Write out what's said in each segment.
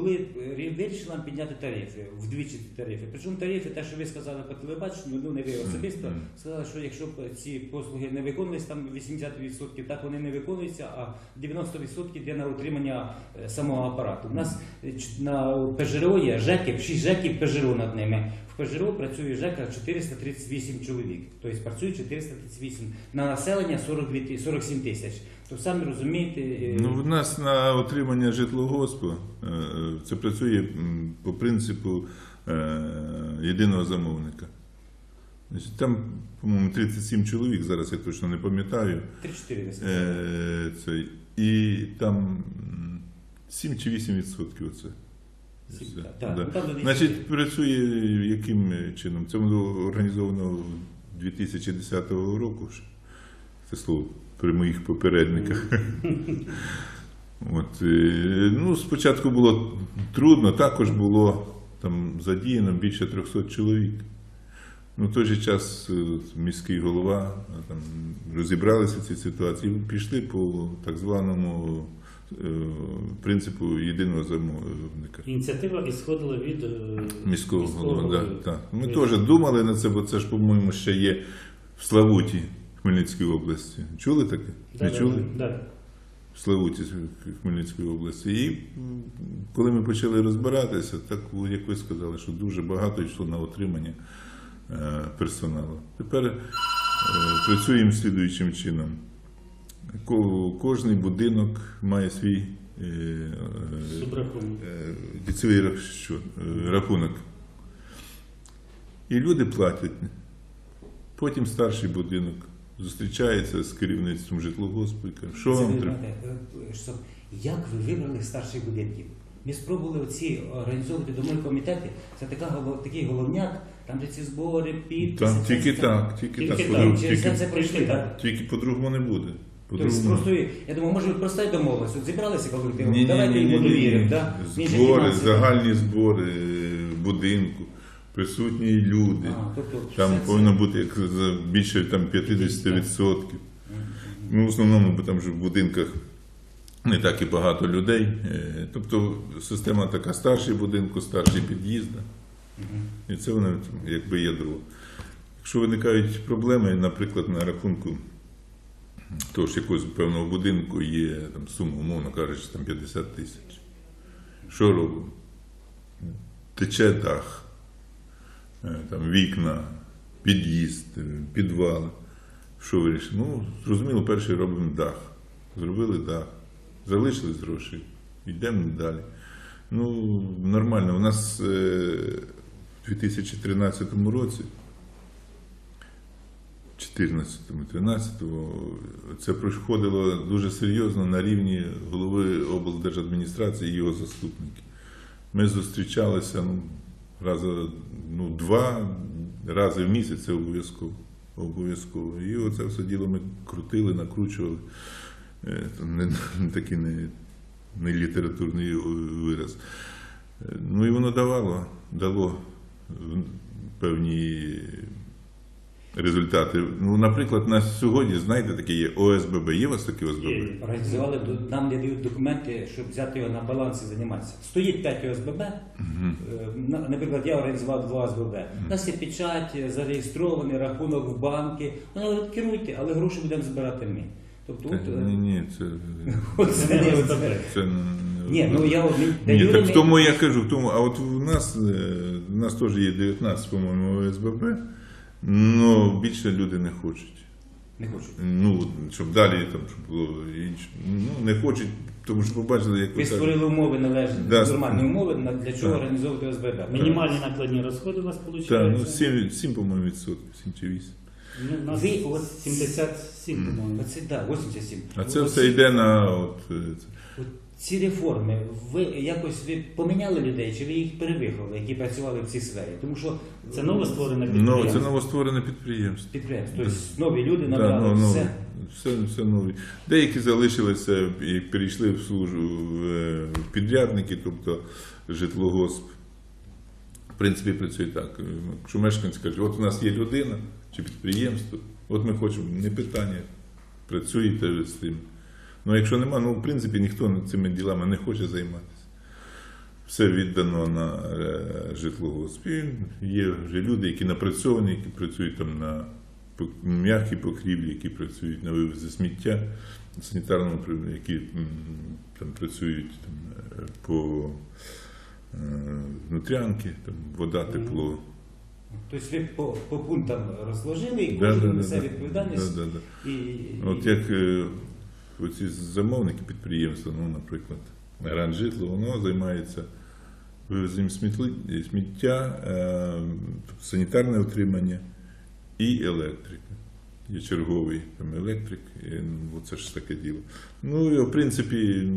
були е, вирішили нам підняти тарифи, вдвічі тарифи. Причому тарифи, те, що ви сказали по телебаченню, ну не ви особисто, сказали, що якщо ці послуги не виконувалися, там 80%, так вони не виконуються, а 90% йде на утримання е, самого апарату. У нас е, на ПЖРО є ЖЕКи, 6 ЖЕКів ПЖРО над ними. В ПЖРО працює ЖЕКа 438 чоловік, тобто працює 438 на населення 42, ті- 47 тисяч. То самі розумієте, е, Ну, в нас на отримання житлогоспу це працює по принципу е, єдиного замовника. Там, по-моєму, 37 чоловік, зараз я точно не пам'ятаю. 3-4 десь. Е, це, і там 7 чи 8 відсотків оце. Все, так, так. да. Ну, там до 10. Значить, працює яким чином? Це було організовано 2010 року. Це слово при моїх попередниках. От, е, ну, спочатку було трудно, також було там задіяно більше 300 чоловік. Ну, в той же час е, міський голова е, там, розібралися в цій ситуації і пішли по так званому е, принципу єдиного замовника. Ініціатива ісходила від е, Міського голови, голови. да, так. Ми теж думали на це, бо це ж, по-моєму, ще є в Славуті Хмельницької області. Чули таке? Да, Не да, чули? Да. Славуті Хмельницької області. І коли ми почали розбиратися, так як ви сказали, що дуже багато йшло на отримання е, персоналу. Тепер е, працюємо слідуючим чином. Кожний будинок має свій що, е, рахунок. І люди платять. Потім старший будинок зустрічається з керівництвом житлогоспу і що Це вам треба? знаєте, е, як ви вибрали старших будинків? Ми спробували оці організовувати домові комітети. Це така, такий головняк, там де ці збори, підписи. Там це тільки все. так, тільки Тільки так. так. Через це Тільки, це пройшли, так? тільки по-другому не буде. Тобто просто, я думаю, може проста й домовилась. От зібралися колективом, давайте йому довіримо. Да? Збори, загальні збори е, будинку, присутні люди. А, тобто Там все це- повинно бути як більше там 50%. Ну, в основному, бо там вже в будинках не так і багато людей. Е, Тобто система така старший будинку, старший під'їзд. І це воно якби ядро. Якщо виникають проблеми, наприклад, на рахунку того ж якогось певного будинку є там, сума, умовно кажучи, там 50 тисяч. Що робимо? Тече дах, там, вікна, під'їзд, е, підвал. Що вирішили? Ну, зрозуміло, перший робимо дах. Зробили дах, залишились гроші, йдемо далі. Ну, нормально. У нас е, в 2013 році, 14-13, це проходило дуже серйозно на рівні голови облдержадміністрації і його заступників. Ми зустрічалися ну, рази, ну, два рази в місяць, це обов'язково. Обов'язково. І оце все діло ми крутили, накручували. Е, Не, не такий не, не літературний вираз. Е, Ну і воно давало, дало певні результати. Ну, наприклад, на сьогодні, знаєте, таке є ОСББ. Є у вас таке ОСББ? Є. Організували, нам не дають документи, щоб взяти його на баланс і займатися. Стоїть 5 ОСББ, е, наприклад, я організував два ОСББ. У нас є печать, е, зареєстрований рахунок в банки. Ну, але керуйте, але гроші будемо збирати ми. Тобто, Та от, е, Ні, ні, це, от Це це- не це- ОСББ. це Ні, ну я Ні, так в тому я кажу, в тому, а от у нас, е, у нас теж є 19, по-моєму, ОСББ, але більше люди не хочуть. не хочу. Ну, щоб далі там, щоб було інше. Ну, не хочуть, тому що побачили, як Ви ви створили умови належні, Да, нормальні умови на- для чого Так. організовувати ОСББ. Мінімальні накладні розходи у вас виходить? Так, ну 7, 7 по-моєму, відсотків, 7 чи 8. Ну, у нас Ви- от 77, по-моєму. Оце, да, 87. А це все йде на от, е, це. От Ці реформи, ви якось ви поміняли людей, чи ви їх перевиховали, які працювали в цій сфері? Тому що Це новостворене Ну, підприємство. це новостворене підприємство. підприємство, тобто нові люди Да, набрали ну, ну, все. все, все нові. Деякі залишилися і перейшли в службу в е, в підрядники, тобто житлогосп. В принципі, працює так. Якщо мешканці кажуть, от у нас є людина чи підприємство, от ми хочемо, не питання, працюєте з тим. Ну, якщо нема, ну в принципі ніхто цими ділами не хоче займатися. все віддано на е, житлогосп. Є вже люди, які напрацьовані, які працюють там на м'якій покрівлі, які працюють на вивозі сміття, санітарному які там працюють там, е, по е, внутрянки, там, вода, тепло. Тобто ви по, по пунктам розложили і кожен да, да, несе да. відповідальність. Да, да, да. І, От як е, оці замовники підприємства, ну, наприклад, Гранжитло, воно займається вивезенням сміття, е, санітарне утримання і електрика. Є черговий там електрик, і, ну, це ж таке діло. Ну, і, в принципі,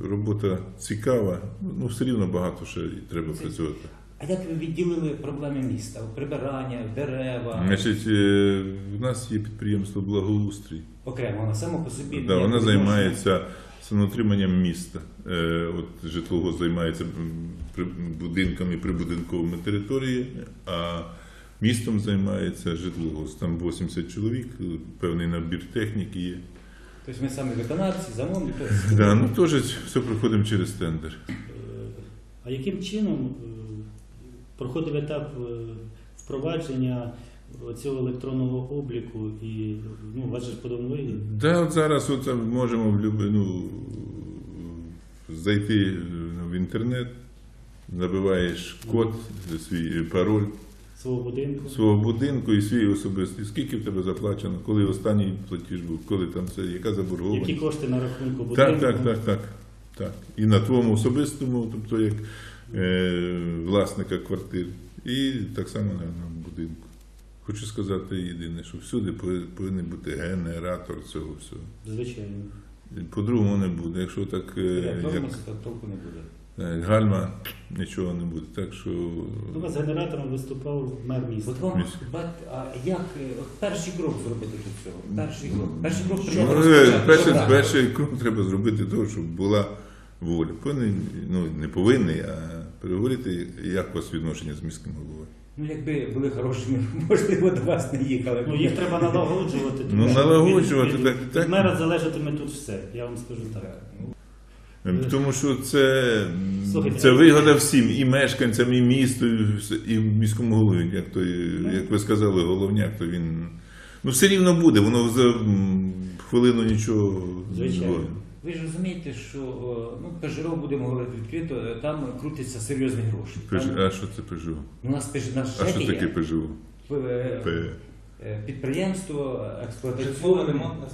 робота цікава, ну, все рівно багато ще треба працювати. А як ви відділили проблеми міста? Прибирання, дерева, Значить, е, в нас є підприємство благоустрій. окремо, воно само по собі. Да, відношення. займається санутриманням міста. Е, От житлово займається будинками, прибудинковими територіями, а містом займається житлово. Там 80 чоловік, певний набір техніки є. Тобто ми самі виконавці, замовники. тобто- Да, ну теж все проходимо через тендер. Е, А яким чином проходив етап е, впровадження цього електронного обліку і ну, у вас же подобної Да, от зараз от можемо в любе, ну, зайти е, в інтернет, набиваєш код, свій пароль. свого будинку? свого будинку і свій особистий. Скільки в тебе заплачено, коли останній платіж був, коли там це, яка заборгованість? Які кошти на рахунку будинку? Так, так, так, так, так. І на твоєму особистому, тобто як е, власника квартир, і так само на, будинку. Хочу сказати єдине, що всюди повинен- бути генератор цього всього. Звичайно. По-другому не буде. Якщо так е, як толку не буде. е, гальма, нічого не буде. Так що У вас генератором виступав мер міста. От вам, Міське. бать, а як е, от перший крок зробити до цього? Перший крок. Перший крок Ну, треба е, розпочати. перший, Добре. перший крок треба зробити того, щоб була воля. Повинен, ну, не повинний, а переговорити, як у вас відношення з міським головою. Ну, якби були хорошими, можливо, до вас не їхали. Ну, їх треба налагоджувати. тому Ну, що налагоджувати, від- від- так- так. Від мера залежатиме тут все, я вам скажу так. Ем, Тому що це, Слухайте, це а- вигода всім, і мешканцям, і місту, і вс- і міському голові. Як, то, як ви сказали, головняк, то він. Ну, все рівно буде, воно за м, хвилину нічого не Звичайно. зробить. Ви ж розумієте, що ну, Пежиро, будемо говорити відкрито, е, там крутяться серйозні гроші. Пеж- Там, А що це ПЖО? у нас Пеж- наш А що таке ПЖО? е, П. е, підприємство, експлуатаційне Житлово-ремонтне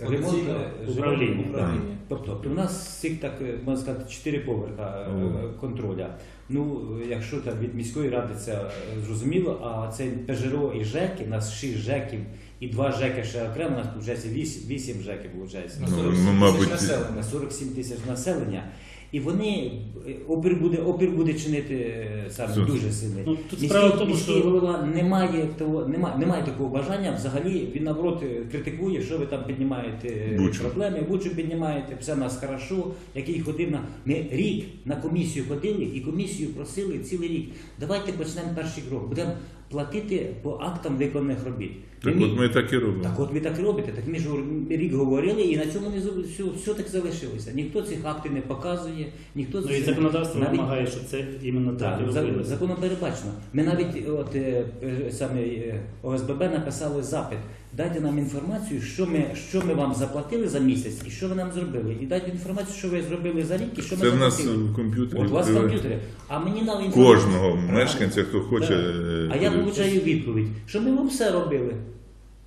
управління. управління. Тобто у нас всіх так е, можна сказати чотири поверха е, контроля. Ну, якщо там від міської ради це е, зрозуміло, а це ПЖРО і ЖЕКи, у нас шість ЖЕКів і два ЖЕКи ще окремо, у нас виходить вісім, вісім ЖЕКів виходить. На Ну, 47 ну, тисяч населення. 47 тисяч населення. І вони е, опір буде, опір буде чинити е, саме Все. дуже сильний. Ну, тут Міський, справа в тому, міський що- голова не має того, немає, немає такого бажання. Взагалі він наоборот е, критикує, що ви там піднімаєте е, Бучу. проблеми, бучу піднімаєте, все в нас хорошо. Який ходив на ми рік на комісію ходили і комісію просили цілий рік. Давайте почнемо перший крок. Будемо платити по актам виконаних робіт. Так от ми так і робимо. так от ви так і робите. Так ми ж рік говорили, і на цьому не зу- все, все так залишилося. Ніхто цих актів не показує, ніхто Ну і законодавство навіть- вимагає, що це іменно так так, і за- робилося. законом передбачено. Ми навіть от е, е, саме е, ОСББ написали запит. Дайте нам інформацію, що ми, що ми вам заплатили за місяць і що ви нам зробили. І дайте інформацію, що ви зробили за рік і що ми Це в нас заплатили. в комп'ютері. От у вас в відкриває. комп'ютері. А мені дали інформацію. Кожного мешканця, хто хоче. Так. е, А я получаю відповідь, що ми вам все робили.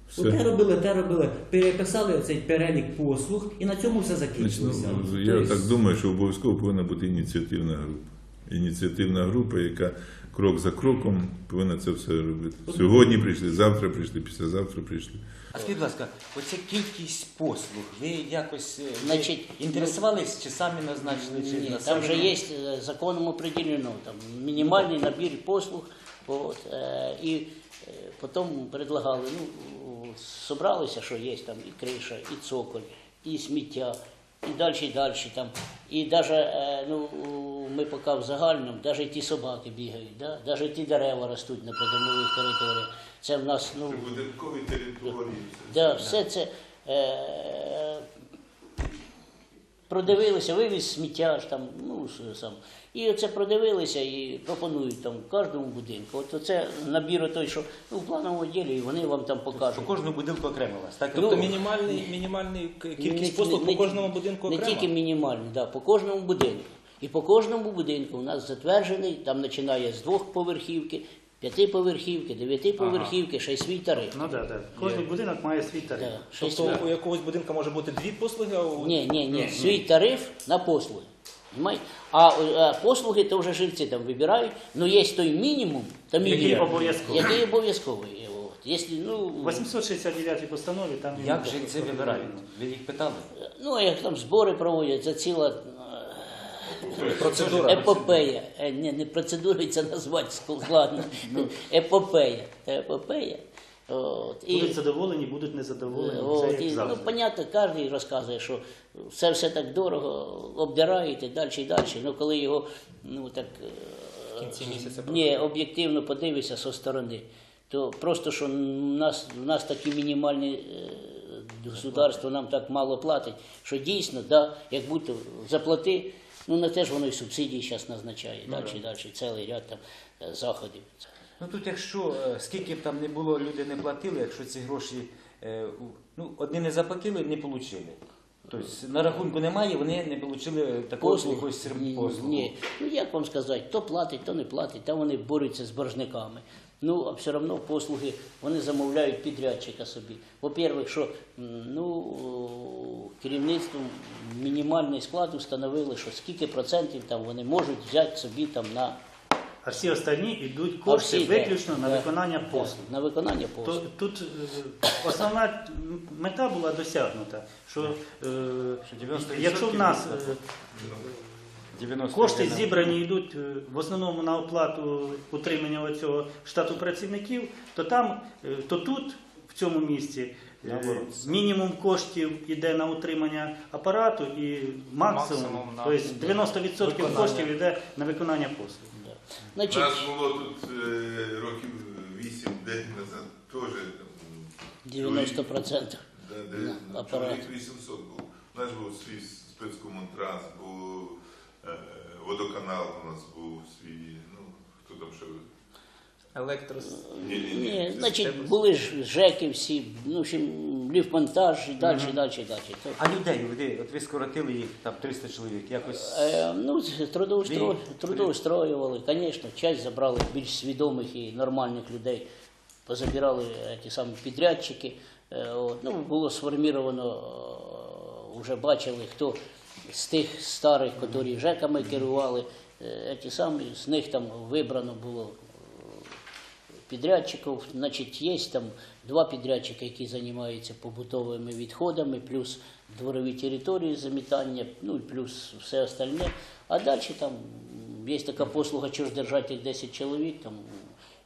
Все. Те робили, те робили. Переписали цей перелік послуг і на цьому все Значить, закінчилося. ну, я Тобто, так думаю, що обов'язково повинна бути ініціативна група. Ініціативна група, яка крок за кроком повинна це все робити. Сьогодні прийшли, завтра прийшли, післязавтра прийшли. А скажіть, будь ласка, оця кількість послуг, ви якось е, ви Значить, інтересувались, чи самі назначили, чи Нет, на там же себе? есть э, законом определено, там минимальный набір послуг, вот, э, и э, потом предлагали, ну, собралися, що є там і криша, і цоколь, і сміття, і далі, і далі там. І навіть, е, ну, ми поки в загальному, навіть ті собаки бігають, да? навіть ті дерева ростуть на придомових територіях. Це в нас, ну, Будинкові території. Да, все це. Е, продивилися, вивіз сміття ж там, ну сам. І оце продивилися і пропонують там кожному будинку. От оце набір той, що ну, в плановому ділі, і вони вам там По покажуть. кожному будинку окремо вас, так? Ну, Тобто мінімальний, мінімальний кількість Не- послуг не- по кожному будинку Не тільки мінімальний, да, по кожному будинку. І по кожному будинку у нас затверджений, там починає з двохповерхівки, п'ятиповерхівки, дев'ятиповерхівки, ще й свій тариф. Ну так, так. Кожен будинок має свій тариф. Да, ще й Тобто у якогось будинку може бути дві послуги, а у Ні, ні, ні, свій тариф на послуги. Понимаєте? А, а послуги то вже живці там вибирають, але є той мінімум, то Який мінімум, обов'язковий. який обов'язковий. От. Якщо, ну, 869 постанові там Як жильці вибирають? Ви їх питали? ну, а як там збори проводяться, ціла е, процедура. епопея. Е, Ні, не процедури це назвати складно. Епопея. Епопея. От. І- Будуть задоволені, будуть незадоволені. От, Це і, ну, понятно, кожен розказує, що все все так дорого, обдирають і далі і далі. Ну, коли його ну, так, е, кінці місяця ні, об'єктивно подивишся зі сторони, то просто, що в нас, в нас такі мінімальні е, государство нам так мало платить, що дійсно, да, як будто заплати, ну на те ж воно і субсидії зараз назначає, далі далі, цілий ряд там е, заходів. Ну тут якщо е, скільки б там не було, люди не платили, якщо ці гроші е, ну, одні не заплатили, не отримали. Тобто на рахунку немає, вони не отримали такого Послуг? якогось Ні, послугу. Ні. Ну як вам сказати, то платить, то не платить, там вони борються з боржниками. Ну, а все одно послуги вони замовляють підрядчика собі. По-перше, що ну, керівництвом мінімальний склад встановили, що скільки процентів там вони можуть взяти собі там на, А всі останні йдуть кошти всі, да, виключно на виконання да, послуг. на виконання послуг. тут е, основна мета була досягнута, що е, Що якщо в нас е, 90 кошти зібрані йдуть е, в основному на оплату утримання цього штату працівників, то там, е, то тут, в цьому місці, е, Наоборот. мінімум коштів йде на утримання апарату і максимум, Максимум на тобто 90% виконання. коштів йде на виконання послуг. У Значить, нас було тут е, років 8-10 назад теж там, 90%. Да, де, апарат. чоловік 800 був. У нас був свій спецкомунтранс, був водоканал у нас був свій, ну, хто там ще. Електрос. Ні, ні, Ні, ні. значить, були ж ЖЕКи всі, ну, в общем, ліфтмонтаж і далі, і далі, і далі. То- А людей, люди, от ви скоротили їх, там 300 чоловік, якось. Е, ну, трудоустро... Трудоустроювали, звісно, часть забрали більш свідомих і нормальних людей, позабирали е, ті самі підрядчики. Е, от, ну, було сформіровано, е, вже бачили, хто з тих старих, які ЖЕКами керували, е, ті самі, з них там вибрано було підрядчиків. Значить, є там два підрядчика, які займаються побутовими відходами, плюс дворові території замітання, ну і плюс все остальне. А далі там є така послуга, що ж держати їх 10 чоловік, там,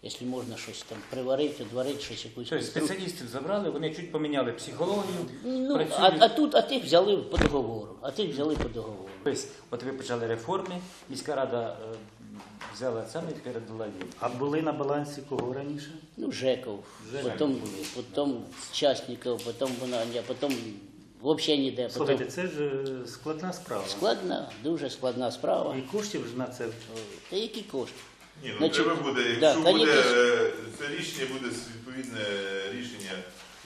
якщо можна щось там приварити, відварити, щось якусь Тобто спеціалістів забрали, вони чуть поміняли психологію, Ну, а, працюють. а тут, а тих взяли по договору, а тих взяли по договору. Тобто, от ви почали реформи, міська рада е, взяла саме і передала їм. А були на балансі кого раніше? Ну, ЖЕКов, потім, потім частників, потім Бунання, потім взагалі ніде. Потім... Слухайте, це ж е, складна справа. Складна, дуже складна справа. І коштів ж на це Та які кошти? Ні, ну Значить, треба буде, да, якщо буде конечно. е, це рішення, буде відповідне рішення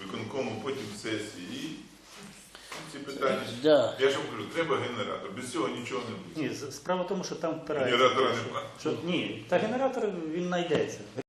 виконкому, потім сесії. І ці питання. Да. Я ж вам кажу, треба генератор. Без цього нічого не буде. ні, з- справа в тому, що там впирається. Генератора немає. Що ні, та генератор він знайдеться.